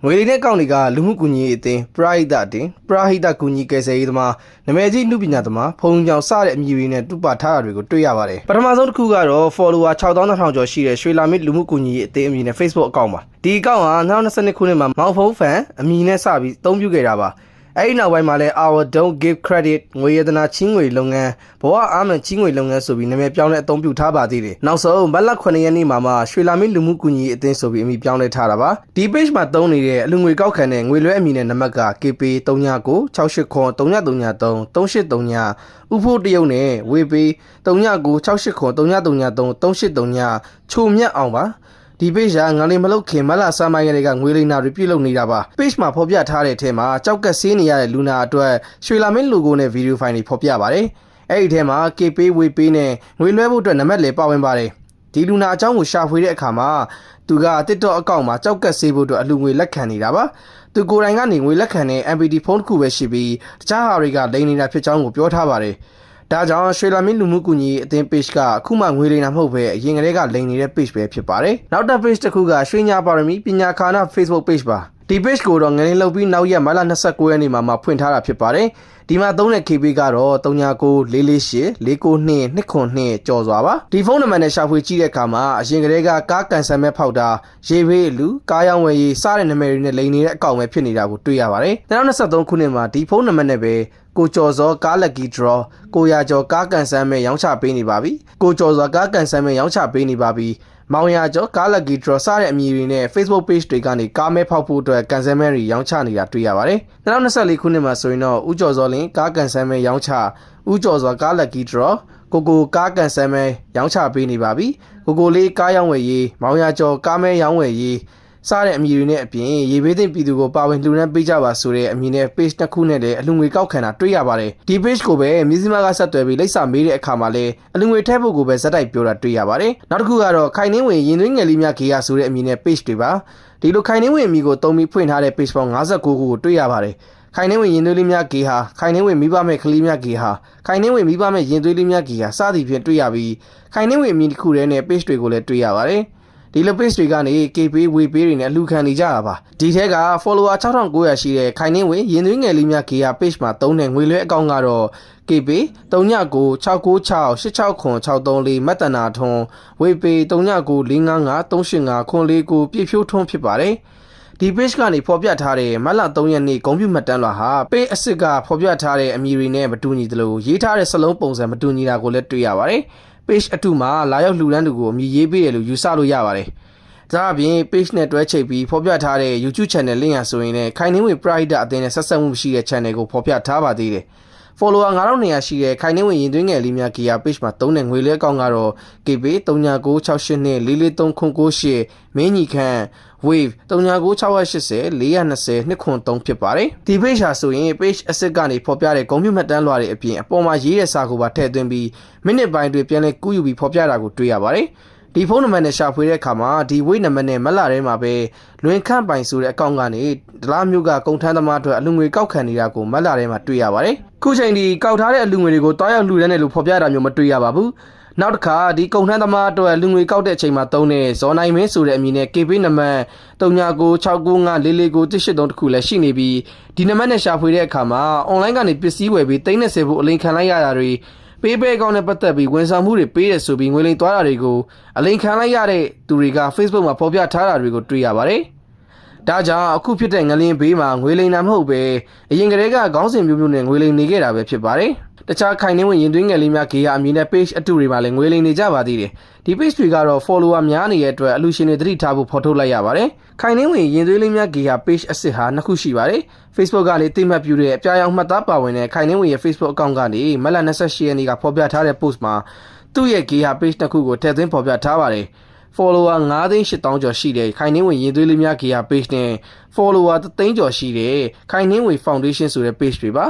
ငွေလိမ်တဲ့အကောင့်တွေကလူမှုကူညီရေးအသင်းပရာဟိတအသင်းပရာဟိတကူညီကယ်ဆယ်ရေးသမားနာမည်ကြီးလူပညာသမားဖုန်ကြောင်စတဲ့အမည်တွေနဲ့တူပါထားတာတွေကိုတွေ့ရပါတယ်။ပထမဆုံးတစ်ခုကတော့ follower 6200ကျော်ရှိတဲ့ရွှေလာမစ်လူမှုကူညီရေးအသင်းအမည်နဲ့ Facebook အကောင့်ပါ။ဒီအကောင့်ဟာ2022ခုနှစ်မှာမောင်ဖုန်းဖန်အမည်နဲ့စပြီးအသုံးပြုခဲ့တာပါ။ အဲ့ဒီနောက်ပိုင်းမှာလဲ our don't give credit ငွေရတနာချင်းငွေလုပ်ငန်းဘဝအားမန်ချင်းငွေလုပ်ငန်းဆိုပြီးနာမည်ပြောင်းလဲအသုံးပြုထားပါသေးတယ်နောက်ဆုံးမက်လ9ရက်နေ့မှာမှရွှေလာမင်းလူမှုကူညီရေးအသင်းဆိုပြီးအမည်ပြောင်းလဲထားတာပါဒီ page မှာသုံးနေတဲ့အလူငွေကောက်ခံတဲ့ငွေလွှဲအမည်နဲ့နံပါတ်က KP 39 68ခွန်3333 3839ဥဖို့တရုတ်နဲ့ဝေပေး39 68ခွန်3333 3839ချိုမြတ်အောင်ပါ ဒီ page ကငါလေးမလုတ်ခင်မလာဆမ်းမိုင်းကလေးကငွေလိမ်နာတွေပြုတ်လုပ်နေတာပါ page မှာဖော်ပြထားတဲ့အထက်မှာကြောက်ကက်ဆေးနေရတဲ့လူနာအတွက်ရွှေလာမင်း logo နဲ့ video file တွေဖော်ပြပါတယ်အဲ့ဒီထဲမှာ KP ဝေပေးနဲ့ငွေလွှဲဖို့အတွက်နံပါတ်လည်းပါဝင်ပါတယ်ဒီလူနာအကြောင်းကိုရှာဖွေတဲ့အခါမှာသူက TikTok အကောင့်မှာကြောက်ကက်ဆေးဖို့အတွက်အလူငွေလက်ခံနေတာပါသူကိုယ်တိုင်ကနေငွေလက်ခံတဲ့ MPD ဖုန်းတစ်ခုပဲရှိပြီးတခြားဟာတွေကလိမ်နေတာဖြစ်ကြောင်းကိုပြောထားပါတယ် ဒါကြောင့်ရွှေလာမင်းလူမှုကူညီရေးအသင်း page ကအခုမှငွေလိမ်တာမဟုတ်ပဲအရင်ကတည်းကလိမ်နေတဲ့ page ပဲဖြစ်ပါတယ်။နောက်တစ် page တစ်ခုကရွှေညာပါရမီပညာခါနာ Facebook page ပါ။ ဒီ page ကိုတော့ငလင်းလုပ်ပြီးနောက်ရက်မလ29ရက်နေ့မှာမှဖွင့်ထားတာဖြစ်ပါတယ်။ဒီမှာသုံးတဲ့ KB ကတော့399448 492 292ကျော်စွာပါ။ဒီဖုန်းနံပါတ်နဲ့ရှာဖွေကြည့်တဲ့အခါမှာအရင်ကတည်းကကားကန်ဆယ်မဲ့ဖောက်တာရေဘေးအလူကားရောင်းဝယ်ရေးစတဲ့နာမည်တွေနဲ့လိမ်နေတဲ့အကောင့်ပဲဖြစ်နေတာကိုတွေ့ရပါတယ်။2023ခုနှစ်မှာဒီဖုန်းနံပါတ်နဲ့ပဲကိုကျော်စောကားလက်ကီ draw ကိုရကျော်ကားကန်ဆန်းမဲ့ရောင်းချပေးနေပါပြီကိုကျော်စောကားကန်ဆန်းမဲ့ရောင်းချပေးနေပါပြီ မောင်ရကျော်ကားလက်ကီ draw စတဲ့အမည်တွေနဲ့ Facebook page တွေကနေကားမဲဖောက်ဖို့အတွက်ကန်ဆန်းမဲ့တွေရောင်းချနေတာတွေ့ရပါတယ်2024ခုနှစ်မှာဆိုရင်တော့ဦးကျော်စောလင်းကားကန်ဆန်းမဲ့ရောင်းချဦးကျော်စောကားလက်ကီ draw ကိုကိုကားကန်ဆန်းမဲရောင်းချပေးနေပါပြီကိုကိုလေးကားရောင်းဝယ်ရေးမောင်ရကျော်ကားမဲရောင်းဝယ်ရေး စားတဲ့အမည်တွေနဲ့အပြင်ရေဘေးသင့်ပြည်သူကိုပါဝင်လှူဒန်းပေးကြပါဆိုတဲ့အမည်နဲ့ page တစ်ခုနဲ့လည်းအလူငွေကောက်ခံတာတွေ့ရပါတယ်ဒီ page ကိုပဲမြစည်းမကဆက်သွယ်ပြီးလိပ်စာမေးတဲ့အခါမှာလည်းအလူငွေထည့်ဖို့ကိုပဲဇက်တိုက်ပြောတာတွေ့ရပါတယ်နောက်တစ်ခုကတော့ခိုင်နှင်းဝင်ရင်သွင်းငယ်လေးများခေရဆိုတဲ့အမည်နဲ့ page တွေပါဒီလိုခိုင်နှင်းဝင်အမည်ကိုတုံးပြီးဖွင့်ထားတဲ့ page ပေါင်း59ခုကိုတွေ့ရပါတယ်ခိုင်နှင်းဝင်ရင်သွေးလေးများဂေဟာခိုင်နှင်းဝင်မိဘမဲ့ကလေးများဂေဟာခိုင်နှင်းဝင်မိဘမဲ့ရင်သွေးလေးများဂေဟာစသည်ဖြင့်တွေ့ရပြီးခိုင်နှင်းဝင်အမည်တစ်ခုတည်းနဲ့ page တွေကိုလည်းတွေ့ရပါတယ် ဒီလို page တွေကနေ KP ဝေပေးတွေနဲ့အလူခံနေကြတာပါဒီထဲက follower 6900ရှိတဲ့ခိုင်နှင်းဝင်ရင်သွေးငယ်လေးများ KR page မှာသုံးတဲ့ငွေလွှဲအကောင့်ကတော့ KP 3996966334မတ်တနာထွန်းဝေပေ399535385389ကိုပြည့်ဖြိုးထွန်းဖြစ်ပါတယ်ဒီ page ကနေဖော်ပြထားတဲ့မတ်လ3ရက်နေ့ဂုံပြူမှတ်တမ်းလွှာဟာ page အစ်စ်ကဖော်ပြထားတဲ့အမည်တွေနဲ့မတူညီသလိုရေးထားတဲ့စလုံးပုံစံမတူညီတာကိုလည်းတွေ့ရပါတယ်။ page အတူမှာလာရောက်လှူဒန်းသူကိုအမည်ရေးပေးတယ်လို့ယူဆလို့ရပါတယ်။ဒါအပြင် page နဲ့တွဲချိတ်ပြီးဖော်ပြထားတဲ့ YouTube channel လင့်ရဆိုရင်လည်းခိုင်နှင်းဝေ Pride အသင်းနဲ့ဆက်ဆက်မှုရှိတဲ့ channel ကိုဖော်ပြထားပါသေးတယ်။ follower 9200ရှိတဲ့ခိုင်နှင်းဝင်ရင်သွင်းငယ်လေးများ GR page မှာသုံးတဲ့ငွေလဲကောင်းကတော့ KB 399684နဲ့44398မင်းကြီးခန့် wave 399680 420 203ဖြစ်ပါတယ်ဒီ page ဟာဆိုရင် page asset ကနေဖော်ပြတဲ့ဂုဏ်ပြုမှတ်တမ်းလွှာတွေအပြင်အပေါ်မှာရေးတဲ့စာကိုပါထည့်သွင်းပြီးမိနစ်ပိုင်းတွေပြန်လဲကူးယူပြီးဖော်ပြတာကိုတွေ့ရပါတယ် ဒီဖုန်းနံပါတ်နဲ့ရှာဖွေတဲ့အခါမှာဒီ weight နံပါတ်နဲ့မက်လာထဲမှာပဲလွင်ခန့်ပိုင်ဆိုတဲ့အကောင့်ကနေဒလားမျိုးကကုန်ထမ်းသမားအတွက်အလူငွေကောက်ခံနေတာကိုမက်လာထဲမှာတွေ့ရပါတယ်။ခုချိန်ဒီကောက်ထားတဲ့အလူငွေတွေကိုတွားရောက်လှူဒန်းတယ်လို့ဖော်ပြတာမျိုးမတွေ့ရပါဘူး။နောက်တစ်ခါဒီကုန်ထမ်းသမားအတွက်လူငွေကောက်တဲ့အချိန်မှာသုံးတဲ့ဇော်နိုင်မင်းဆိုတဲ့အမည်နဲ့ KB နံပါတ်399695449183တခုလည်းရှိနေပြီးဒီနံပါတ်နဲ့ရှာဖွေတဲ့အခါမှာ online ကနေပစ္စည်းဝယ်ပြီး30ဖို့အလိန်ခံလိုက်ရတာတွေ ပေးပေးကောင်းနဲ့ပတ်သက်ပြီးဝန်ဆောင်မှုတွေပေးတယ်ဆိုပြီးငွေလိမ်သွားတာတွေကိုအလိန်ခံလိုက်ရတဲ့သူတွေက Facebook မှာဖော်ပြထားတာတွေကိုတွေ့ရပါတယ်။ဒါကြောင့်အခုဖြစ်တဲ့ငလင်းဘေးမှာငွေလိမ်တာမဟုတ်ပဲအရင်ကတည်းကခေါင်းစဉ်မျိုးမျိုးနဲ့ငွေလိမ်နေခဲ့တာပဲဖြစ်ပါတယ်။ တခြားခိုင်နှင်းဝင်ရင်သွင်းငယ်လေးများဂေယအမည်နဲ့ page အတူတွေမှာလည်းငွေလိမ်နေကြပါသေးတယ်။ဒီ page တွေကတော့ follower များနေတဲ့အတွက်အလူရှင်တွေသတိထားဖို့ဖော်ထုတ်လိုက်ရပါတယ်။ခိုင်နှင်းဝင်ရင်သွေးလေးများဂေယ page အစစ်ဟာနှစ်ခုရှိပါတယ်။ Facebook ကနေတိမှတ်ပြုတဲ့အပြာရောင်မှတ်သားပါဝင်တဲ့ခိုင်နှင်းဝင်ရဲ့ Facebook account ကနေမက်လ28ရက်နေ့ကဖော်ပြထားတဲ့ post မှာသူ့ရဲ့ဂေယ page တစ်ခုကိုထည့်သွင်းဖော်ပြထားပါတယ်။ follower 9,800ကျော်ရှိတဲ့ခိုင်နှင်းဝင်ရင်သွေးလေးများ GR page နဲ့ follower 3,000ကျော်ရှိတဲ့ခိုင်နှင်းဝင် foundation ဆိုတဲ့ page တွေပါ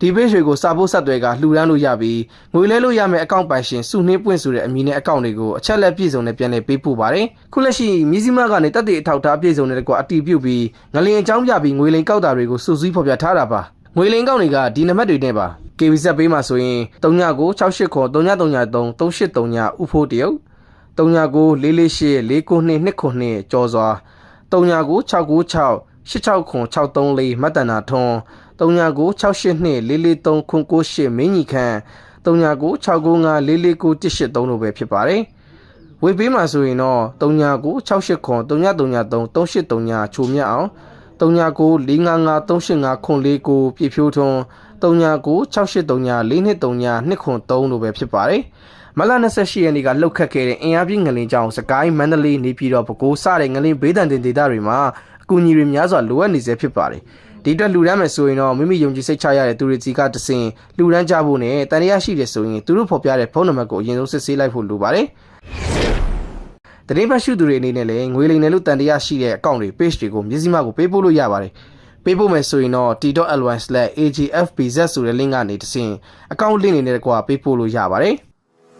ဒီ page တွေကိုစာဖို့ဆက်သွယ်ကလှူဒန်းလို့ရပြီးငွေလဲလို့ရမယ့်အကောင့်ပိုင်ရှင်စုနှင်းပွင့်ဆိုတဲ့အမည်နဲ့အကောင့်တွေကိုအချက်လက်ပြည့်စုံနဲ့ပြန်လည်ပေးပို့ပါတယ်ခုလက်ရှိမြစည်းမကနေတက်တဲ့အထောက်အထားပြည့်စုံတဲ့ကွာအတီးပြုတ်ပြီးငလင်အကြောင်းပြပြီးငွေလိန်ကောက်တာတွေကိုစုစည်းဖော်ပြထားတာပါငွေလိန်ကောက်တွေကဒီနံပါတ်တွေနဲ့ပါ KBZ ပေးမှာဆိုရင်39 68ခေါ်3933 383ဥဖိုးတရုတ်39 448 492 2ကျော်စွာ39 696 86ခွန်634မတ်တန်နာထွန်း 39 682 443ခွန်98မင်းကြီးခန့်39 695 449 183တို့ပဲဖြစ်ပါတယ်ဝေပေးမှာဆိုရင်တော့39 68ခွန်3933 3839ချိုမြတ်အောင်39 455 385ခွန်49ပြည့်ဖြိုးထွန်း39 6839 4239 2ခွန်3တို့ပဲဖြစ်ပါတယ်မလ28ရက်နေ့ကလှုပ်ခတ်ခဲ့တဲ့အင်အားပြင်းငလင်ကြောင့်စကိုင်းမန္တလေးနေပြည်တော်ပဲခူးစတဲ့ငလင်ဘေးဒဏ်တင်ဒေသတွေမှာအကူအညီတွေများစွာလိုအပ်နေစေဖြစ်ပါတယ် ဒီအတွက်လှူဒန်းမယ်ဆိုရင်တော့မိမိယုံကြည်စိတ်ချရတဲ့သူတွေစီကတဆင်လှူဒန်းကြဖို့နဲ့တန်ရရရှိတယ်ဆိုရင်သူတို့ဖော်ပြတဲ့ဖုန်းနံပါတ်ကိုအရင်ဆုံးစစ်ဆေးလိုက်ဖို့လိုပါတယ်တရင်ပတ်ရှုသူတွေအနေနဲ့လည်းငွေလိမ်တယ်လို့တန်တရားရှိတဲ့အကောင့်တွေ page တွေကိုမျက်စိမှကိုပေးပို့လို့ရပါတယ်ပေးပို့မယ်ဆိုရင်တော့ t.ly/agfbz ဆိုတဲ့ link ကနေတဆင်အကောင့် link နေနဲ့ကွာပေးပို့လို့ရပါတယ်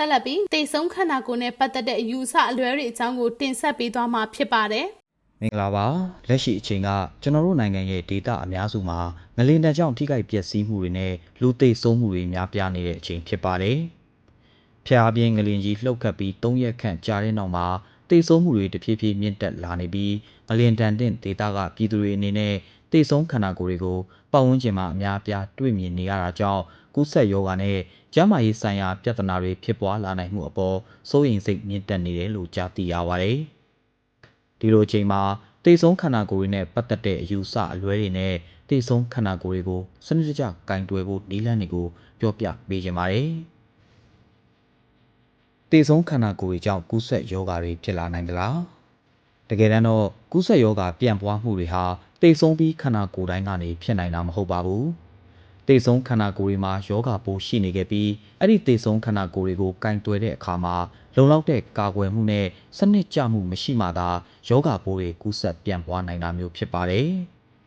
ဆက်လက်ပြီးတိတ်ဆုံးခန္ဓာကိုယ်နဲ့ပတ်သက်တဲ့အယူအဆအလွဲတွေအကြောင်းကိုတင်ဆက်ပေးသွားမှာဖြစ်ပါတယ်။မင်္ဂလာပါလက်ရှိအချိန်ကကျွန်တော်တို့နိုင်ငံရဲ့ဒေတာအများစုမှာငလင်တန်ကြောင့်ထိခိုက်ပျက်စီးမှုတွေနဲ့လူသိဆုံးမှုတွေများပြားနေတဲ့အချိန်ဖြစ်ပါတယ်။ဖျားပြင်းငလင်ကြီးလှုပ်ခတ်ပြီး၃ရက်ခန့်ကြာတဲ့နောက်မှာသိဆုံးမှုတွေတဖြည်းဖြည်းမြင့်တက်လာနေပြီးငလင်တန်တဲ့ဒေတာကပြည်သူတွေအနေနဲ့သိဆုံးခန္ဓာကိုယ်တွေကိုပတ်ဝန်းကျင်မှာအများပြားတွေ့မြင်နေရတာကြောင့်ကူးစက်ရောဂါနဲ့ ကျန်းမာရေးဆိုင်ရာပြဿနာတွေဖြစ်ပွားလာနိုင်မှုအပေါ်စိုးရိမ်စိတ်မြင့်တက်နေတယ်လို့ကြားသိရပါတယ်။ဒီလိုအချိန်မှာတိတ်ဆုံးခန္ဓာကိုယ်တွေနဲ့ပတ်သက်တဲ့အယူဆအလွဲတွေနဲ့တိတ်ဆုံးခန္ဓာကိုယ်တွေကိုစနစ်တကျကင်တွယ်ဖို့နည်းလမ်းတွေကိုပြောပြပေးခြင်းပါတယ်။တိတ်ဆုံးခန္ဓာကိုယ်တွေကြောင့်ကူးစက်ရောဂါတွေဖြစ်လာနိုင်သလား။တကယ်တမ်းတော့ကူးစက်ရောဂါပြန့်ပွားမှုတွေဟာတိတ်ဆုံးပြီးခန္ဓာကိုယ်တိုင်းကနေဖြစ်နိုင်တာမဟုတ်ပါဘူး။ တိတ်ဆုံးခန္ဓာကိုယ်တွေမှာယောဂပိုးရှိနေခဲ့ပြီးအဲ့ဒီတိတ်ဆုံးခန္ဓာကိုယ်တွေကိုကင်တွယ်တဲ့အခါမှာလုံလောက်တဲ့ကာကွယ်မှုနဲ့စနစ်ကျမှုမရှိမှသာယောဂပိုးတွေကူးစက်ပြန့်ပွားနိုင်တာမျိုးဖြစ်ပါတယ်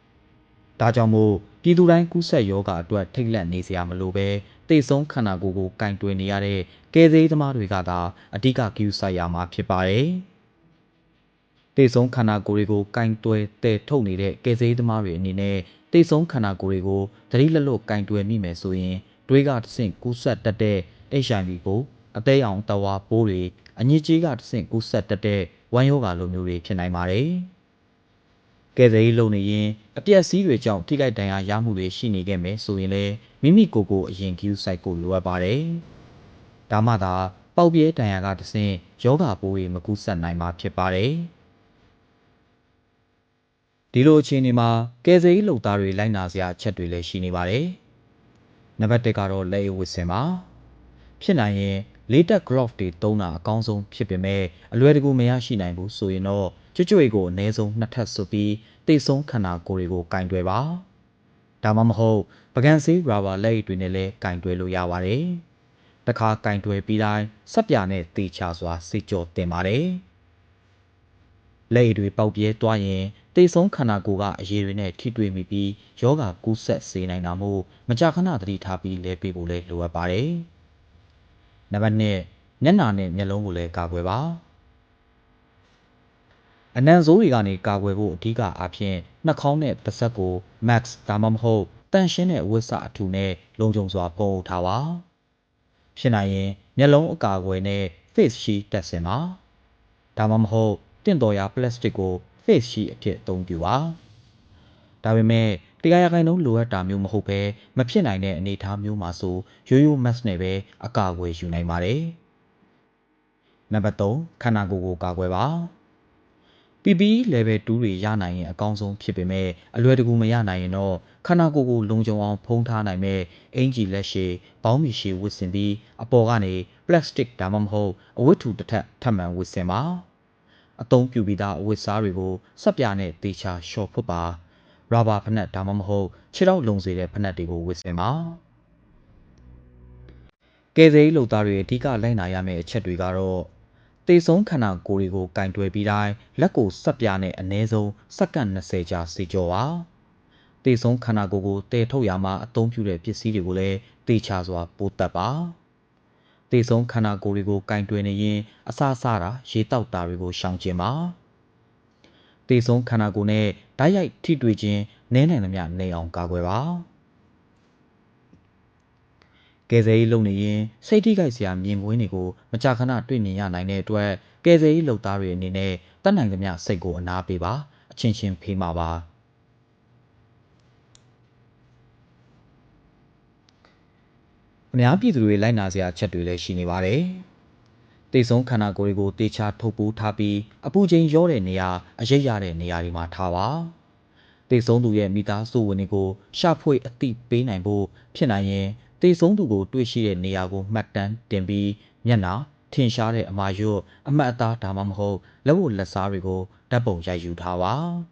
။ဒါကြောင့်မို့ပြည်သူတိုင်းကူးစက်ယောဂအတွက်ထိတ်လန့်နေစရာမလိုပဲတိတ်ဆုံးခန္ဓာကိုယ်ကိုကင်တွယ်နေရတဲ့ကယ်ဆယ်ရေးသမားတွေကသာအဓိကဂရုစိုက်ရမှာဖြစ်ပါတယ်။တိတ်ဆုံးခန္ဓာကိုယ်တွေကိုကင်တွယ်တည်ထုတ်နေတဲ့ကယ်ဆယ်ရေးသမားတွေအနေနဲ့ တိတ်ဆုံးခန္ဓာကိုယ်တွေကိုသတိလက်လွတ်ကင်တွယ်မိမယ်ဆိုရင်တွေးကတဆင့်ကူးစက်တတ်တဲ့ HIV ပိုးအသေးအောင်တဝါပိုးတွေအညစ်အကြေးကတဆင့်ကူးစက်တတ်တဲ့ဝမ်းရောဂါလိုမျိုးတွေဖြစ်နိုင်ပါတယ်။ကဲဆယ်ရေးလုပ်နေရင်အပြက်စီးတွေကြောင့်ထိခိုက်ဒဏ်ရာရမှုတွေရှိနေခဲ့မယ်ဆိုရင်လည်းမိမိကိုယ်ကိုအရင်ကျူးဆိုင်ဖို့လိုအပ်ပါတယ်။ဒါမှသာပေါက်ပြဲဒဏ်ရာကတဆင့်ယောဂပိုးတွေမကူးစက်နိုင်မှာဖြစ်ပါတယ်။ ဒီလိုအခြေအနေမှာကယ်ဆယ်ရေးလုပ်သားတွေလိုက်နာစရာအချက်တွေလည်းရှိနေပါတယ်။နံပါတ်1ကတော့လက်အိတ်ဝတ်ဆင်ပါ။ဖြစ်နိုင်ရင်လေးတက် glove တွေသုံးတာအကောင်းဆုံးဖြစ်ပေမဲ့အလွယ်တကူမရရှိနိုင်ဘူးဆိုရင်တော့ကျွတ်ကျွတ်ကိုအနည်းဆုံးနှစ်ထပ်စွပ်ပြီးတိတ်ဆုံးခန္ဓာကိုယ်တွေကိုကင်တွယ်ပါ။ဒါမှမဟုတ်ပကံဆေးရာဘာလက်အိတ်တွေနဲ့လည်းကင်တွယ်လို့ရပါတယ်။တစ်ခါကင်တွယ်ပြီးတိုင်းစက်ပြာနဲ့တေချာစွာစေကြောတင်ပါတယ်။လက်ရည်တွေပေါက်ပြဲသွားရင် တေဆုံးခန္ဓာကိုယ်ကအရည်တွေနဲ့ထိတွေ့မိပြီးယောဂကူးဆက်စေနိုင်တာမို့မကြာခဏသတိထားပြီးလဲပေးဖို့လည်းလိုအပ်ပါတယ်။နံပါတ်1မျက်နှာနဲ့မျက်လုံးကိုလည်းကာကွယ်ပါ။အနံဆိုးတွေကနေကာကွယ်ဖို့အဓိကအားဖြင့်နှာခေါင်းနဲ့ပါးစပ်ကို max ဒါမှမဟုတ်တန်ရှင်းတဲ့ဝတ်စအထူနဲ့လုံခြုံစွာပုံအုပ်ထားပါ။ဖြစ်နိုင်ရင်မျက်လုံးအကာအကွယ်နဲ့ face shield တပ်ဆင်ပါ။ဒါမှမဟုတ်တင့်တော်ရာပလတ်စတစ်ကို face sheet အဖြစ်အသုံးပြုပါဒါပေမဲ့တရားရခိုင်နှုန်းလိုအပ်တာမျိုးမဟုတ်ဘဲမဖြစ်နိုင်တဲ့အနေအထားမျိုးမှာဆိုရိုးရိုး mask နဲ့ပဲအကာအကွယ်ယူနိုင်ပါတယ်နံပါတ်3ခန္ဓာကိုယ်ကိုကာကွယ်ပါ PPE level 2တွေရနိုင်ရင်အကောင်းဆုံးဖြစ်ပေမဲ့အလွယ်တကူမရနိုင်ရင်တော့ခန္ဓာကိုယ်ကိုလုံခြုံအောင်ဖုံးထားနိုင်မဲ့အင်ဂျီလက်ရှည်ဘောင်းမီရှည်ဝတ်ဆင်ပြီးအပေါ်ကနေပလတ်စတစ်ဒါမှမဟုတ်အဝတ်ထူတစ်ထပ်ထပ်မံဝတ်ဆင်ပါ အသုံးပြုပြီးသားအဝတ်စားတွေကိုစက်ပြာနဲ့တေချာလျှော်ဖွတ်ပါရာဘာဖနက်ဒါမှမဟုတ်ခြေထောက်လုံစေတဲ့ဖနက်တွေကိုဝတ်ဆင်ပါကယ်ဆယ်ရေးလုပ်သားတွေအဓိကလိုက်နာရမယ့်အချက်တွေကတော့တေဆုံးခန္ဓာကိုယ်တွေကိုကင်တွယ်ပြီးတိုင်းလက်ကိုစက်ပြာနဲ့အနည်းဆုံးစက္ကန့်20ကြာစီကြောပါတေဆုံးခန္ဓာကိုယ်ကိုတည်ထုတ်ရမှာအသုံးပြုတဲ့ပစ္စည်းတွေကိုလည်းတေချာစွာပိုးတက်ပါ တေဆုံးခန္ဓာကိုယ်တွေကိုကင်တွယ်နေရင်အစာစားတာရေတောက်တာတွေကိုရှောင်ကျဉ်ပါတေဆုံးခန္ဓာကိုယ်နဲ့ဓာတ်ရိုက်ထိတွေ့ခြင်းနည်းနိုင်သမျှနေအောင်ကာကွယ်ပါကယ်ဆယ်ရေးလုပ်နေရင်စိတ်ထိခိုက်စရာမြင်ကွင်းတွေကိုမကြာခဏတွေ့မြင်ရနိုင်တဲ့အတွက်ကယ်ဆယ်ရေးလုပ်သားတွေအနေနဲ့တတ်နိုင်သမျှစိတ်ကိုအနာပေးပါအချင်းချင်းဖေးမှာပါ အများပြည်သူတွေလိုက်နာစရာအချက်တွေလည်းရှိနေပါတယ်။တေဆုံးခန္ဓာကိုယ်တွေကိုတေချာထုတ်ပိုးထားပြီးအပူချိန်ရောတဲ့နေရာအရိပ်ရတဲ့နေရာတွေမှာထားပါ။တေဆုံးသူရဲ့မိသားစုဝင်တွေကိုရှာဖွေအသိပေးနိုင်ဖို့ဖြစ်နိုင်ရင်တေဆုံးသူကိုတွေ့ရှိတဲ့နေရာကိုမှတ်တမ်းတင်ပြီးမျက်နှာထင်ရှားတဲ့အမာရွတ်အမှတ်အသားဒါမှမဟုတ်လက်ဝတ်လက်စားတွေကိုဓာတ်ပုံရိုက်ယူထားပါ။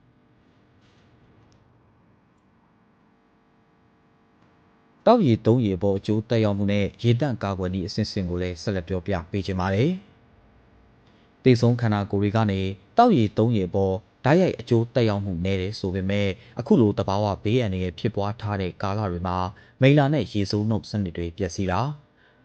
တောက်ရည်သုံးရည်ပေါ်အကျိုးတက်ရောက်မှုနဲ့ရေတန့်ကာကွယ်နည်းအစဉ်စဉ်ကိုလည်းဆက်လက်ပြောပြပေးချင်ပါတယ်။တေဆုံးခန္ဓာကိုယ်တွေကနေတောက်ရည်သုံးရည်ပေါ်ဓာတ်ရိုက်အကျိုးတက်ရောက်မှုနည်းတယ်ဆိုပေမဲ့အခုလိုတဘာဝဘေးအန္တရာယ်ဖြစ်ပွားထားတဲ့ကာလတွေမှာမိလာနဲ့ရေစိုးနှုတ်စနစ်တွေပျက်စီးတာ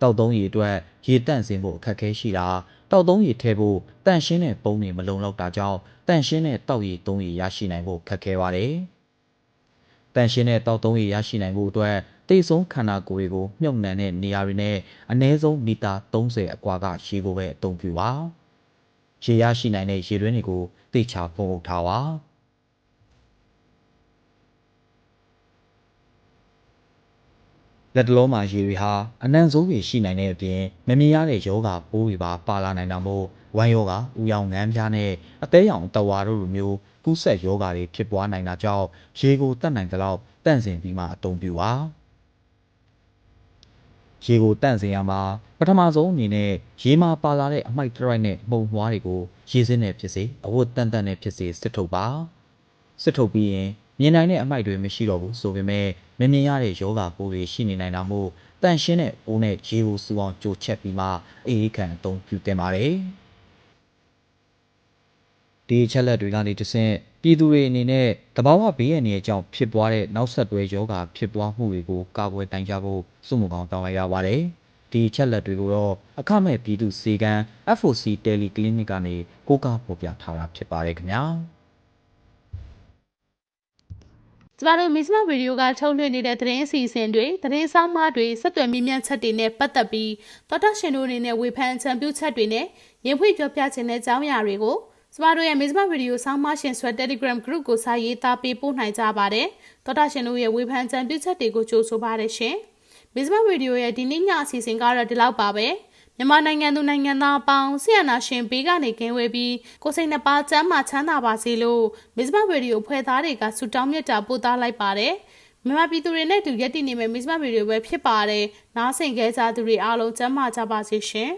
တောက်သုံးရည်အတွက်ရေတန့်စင်ဖို့အခက်အခဲရှိတာတောက်သုံးရည်ထဲဖို့တန့်ရှင်းတဲ့ပုံးတွေမလုံလောက်တာကြောင့်တန့်ရှင်းတဲ့တောက်ရည်သုံးရည်ရရှိနိုင်ဖို့ခက်ခဲပါတယ်။တန်ရှင်းတဲ့တောက်သုံးရည်ရရှိနိုင်ဖို့အတွက် တေဆုံးခန္ဓာကိုယ်တွေကိုမြုပ်နှံတဲ့နေရာတွေနဲ့အနည်းဆုံးမီတာ30အကွာကရေကိုပဲအသုံးပြုပါရေရရှိနိုင်တဲ့ရေတွင်းတွေကိုတေချာပုံအုပ်ထားပါလက်တလုံးမှာရေတွေဟာအနံ့ဆိုးတွေရှိနိုင်တဲ့အပြင်မမြင်ရတဲ့ယောဂပိုးတွေပါပါလာနိုင်တာမို့ဝမ်းယောဂ၊ဥယောင်ငန်းပြားနဲ့အသေးရောင်တဝါတို့လိုမျိုးကူးဆက်ယောဂတွေဖြစ်ပွားနိုင်တာကြောင့်ရေကိုတတ်နိုင်သလောက်တန့်စင်ပြီးမှအသုံးပြုပါ ရေကိုတန့်စင်ရမှာပထမဆုံးအနေနဲ့ရေမှာပါလာတဲ့အမိုက်တရိုက်နဲ့မှုံမွားတွေကိုရေစင်းနဲ့ဖြစ်စေအဝတ်တန်တန်နဲ့ဖြစ်စေစစ်ထုတ်ပါစစ်ထုတ်ပြီးရင်မြင်နိုင်တဲ့အမိုက်တွေမရှိတော့ဘူးဆိုပေမဲ့မမြင်ရတဲ့ယောဂပိုးတွေရှိနေနိုင်တာမို့တန့်ရှင်းတဲ့ပိုးနဲ့ရေကိုစူအောင်ကြိုချက်ပြီးမှအေးအေးခံအသုံးပြုတင်ပါတယ်ဒီအချက်လက်တွေကနေတဆင့် ပြည်သူတွေအနေနဲ့တဘာဝဘေးရန်တွေအကြောင်းဖြစ်ပွားတဲ့နောက်ဆက်တွဲယောဂဖြစ်ပွားမှုတွေကိုကာကွယ်တိုင်ကြားဖို့စုမှုကောင်းတောင်းလိုက်ရပါတယ်။ဒီအချက်လက်တွေကိုတော့အခမဲ့ပြည်သူစေကန်း FOC Teleclinic ကနေကိုးကားပေါ်ပြထားတာဖြစ်ပါတယ်ခင်ဗျာ။ကျမတို့မီဇမဗီဒီယိုကထုတ်လွှင့်နေတဲ့သတင်းအစီအစဉ်တွေသတင်းဆောင်မတွေဆက်သွယ်မြင့်မြတ်ချက်တွေနဲ့ပတ်သက်ပြီးတော်တာရှင်တို့အနေနဲ့ဝေဖန်ချန်ပြုချက်တွေနဲ့ရင်ဖွင့်ပြောပြခြင်းတဲ့အကြောင်းအရာတွေကို ကျမတို့ရဲ့မီဇမဗီဒီယိုဆောင်မရှင်ဆွဲ Telegram Group ကိုစာရေးသားပေးပို့နိုင်ကြပါတယ်တော်တာရှင်တို့ရဲ့ဝေဖန်ချန်ပြုချက်တွေကိုကြိုဆိုပါရရှင်မီဇမဗီဒီယိုရဲ့ဒီနေ့ညအစီအစဉ်ကတော့ဒီလောက်ပါပဲမြန်မာနိုင်ငံသူနိုင်ငံသားအပေါင်းဆီယနာရှင်ဘေးကနေကင်းဝေးပြီးကိုစိတ်နှပါချမ်းမှချမ်းသာပါစေလို့မစ္စမဗီဒီယိုဖွဲ့သားတွေကဆုတောင်းမြတ်တာပို့သားလိုက်ပါတယ်မြန်မာပြည်သူတွေနဲ့တူရက်တည်နေမဲ့မစ္စမဗီဒီယိုပဲဖြစ်ပါတယ်နားဆင်ကြကြသူတွေအားလုံးကျမ်းမာကြပါစေရှင်